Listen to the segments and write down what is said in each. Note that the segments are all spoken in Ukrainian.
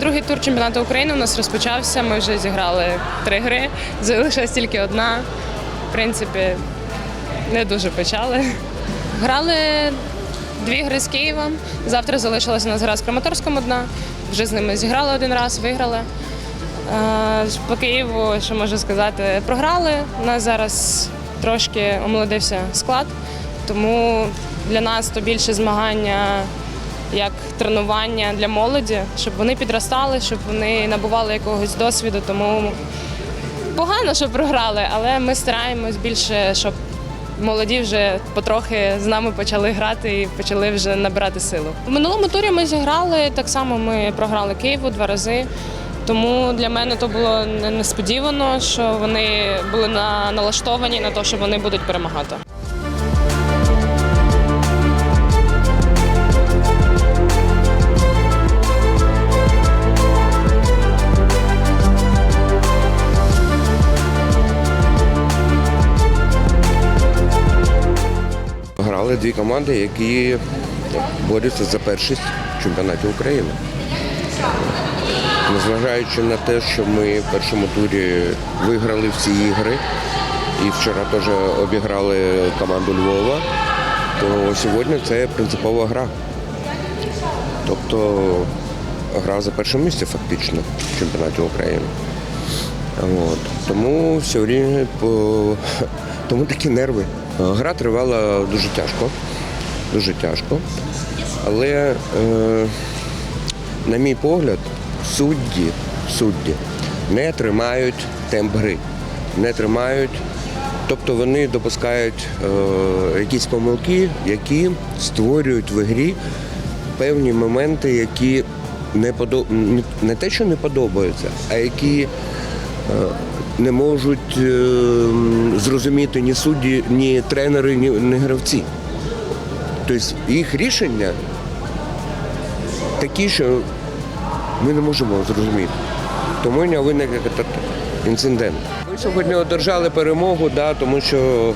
другий тур чемпіонату України у нас розпочався. Ми вже зіграли три гри, залишилась тільки одна. В принципі, не дуже почали. Грали дві гри з Києвом. Завтра залишилася у нас гра з Краматорськом одна. Вже з ними зіграли один раз, виграли. Е, По Києву, що можу сказати, програли. У нас зараз трошки омолодився склад, тому для нас то більше змагання як тренування для молоді, щоб вони підростали, щоб вони набували якогось досвіду. Тому погано, що програли, але ми стараємось більше, щоб молоді вже потрохи з нами почали грати і почали вже набирати силу. В минулому турі ми зіграли так само. Ми програли Києву два рази. Тому для мене то було несподівано, що вони були на, налаштовані на те, що вони будуть перемагати. Грали дві команди, які борються за першість в чемпіонаті України. Незважаючи на те, що ми в першому турі виграли всі ігри і вчора теж обіграли команду Львова, то сьогодні це принципова гра. Тобто гра за перше місце фактично в чемпіонаті України. От. Тому сьогодні по... тому такі нерви. Гра тривала дуже тяжко, дуже тяжко. Але, е, на мій погляд, судді, судді не тримають темп гри, не тримають. Тобто вони допускають е, якісь помилки, які створюють в грі певні моменти, які не подо... не- те, що не подобаються, а які не можуть е, зрозуміти ні судді, ні тренери, ні, гравці. Тобто їх рішення такі, що ми не можемо зрозуміти. Тому виник інцидент. Ми сьогодні одержали перемогу, да, тому що,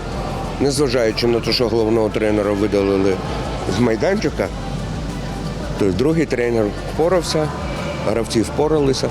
незважаючи на те, що головного тренера видалили з майданчика, то другий тренер впорався, гравці впоралися.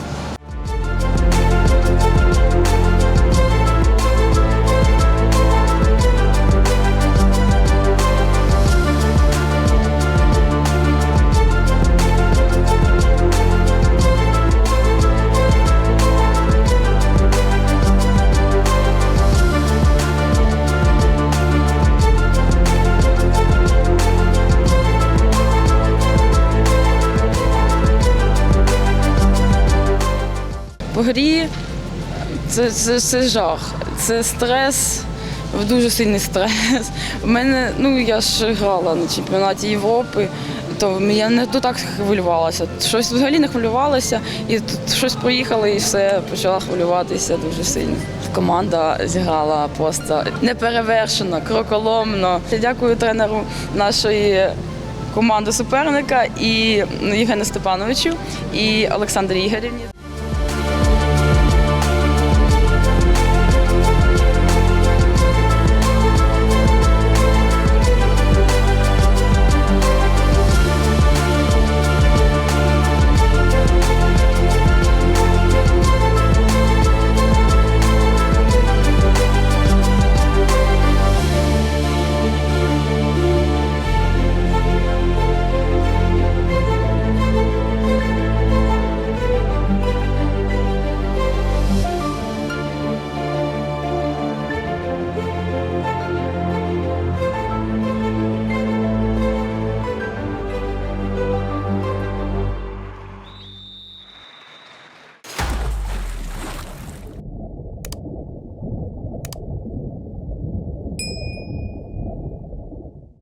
Грі це, це, це жах, це стрес, дуже сильний стрес. У мене, ну я ж грала на чемпіонаті Європи, то я не то так хвилювалася. Щось взагалі не хвилювалася, і тут щось проїхало і все, почала хвилюватися дуже сильно. Команда зіграла просто неперевершено, кроколомно. Я дякую тренеру нашої команди суперника і Євгену Степановичу і Олександрі Ігорівні.